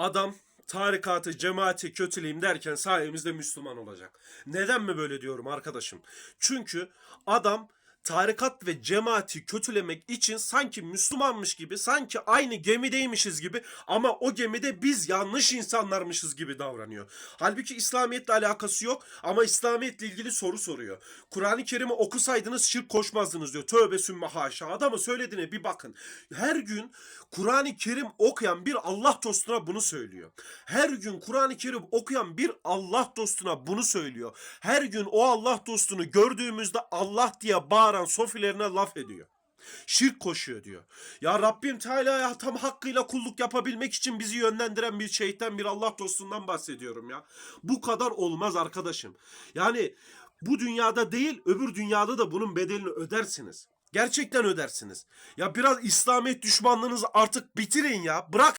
Adam tarikatı, cemaati kötüleyim derken sayemizde Müslüman olacak. Neden mi böyle diyorum arkadaşım? Çünkü adam tarikat ve cemaati kötülemek için sanki Müslümanmış gibi, sanki aynı gemideymişiz gibi ama o gemide biz yanlış insanlarmışız gibi davranıyor. Halbuki İslamiyetle alakası yok ama İslamiyetle ilgili soru soruyor. Kur'an-ı Kerim'i okusaydınız şirk koşmazdınız diyor. Tövbe sümme haşa. Adamı söylediğine bir bakın. Her gün Kur'an-ı Kerim okuyan bir Allah dostuna bunu söylüyor. Her gün Kur'an-ı Kerim okuyan bir Allah dostuna bunu söylüyor. Her gün o Allah dostunu gördüğümüzde Allah diye bağıran sofilerine laf ediyor. Şirk koşuyor diyor. Ya Rabbim Teala'ya tam hakkıyla kulluk yapabilmek için bizi yönlendiren bir şeytan bir Allah dostundan bahsediyorum ya. Bu kadar olmaz arkadaşım. Yani bu dünyada değil öbür dünyada da bunun bedelini ödersiniz. Gerçekten ödersiniz. Ya biraz İslamiyet düşmanlığınızı artık bitirin ya. Bırak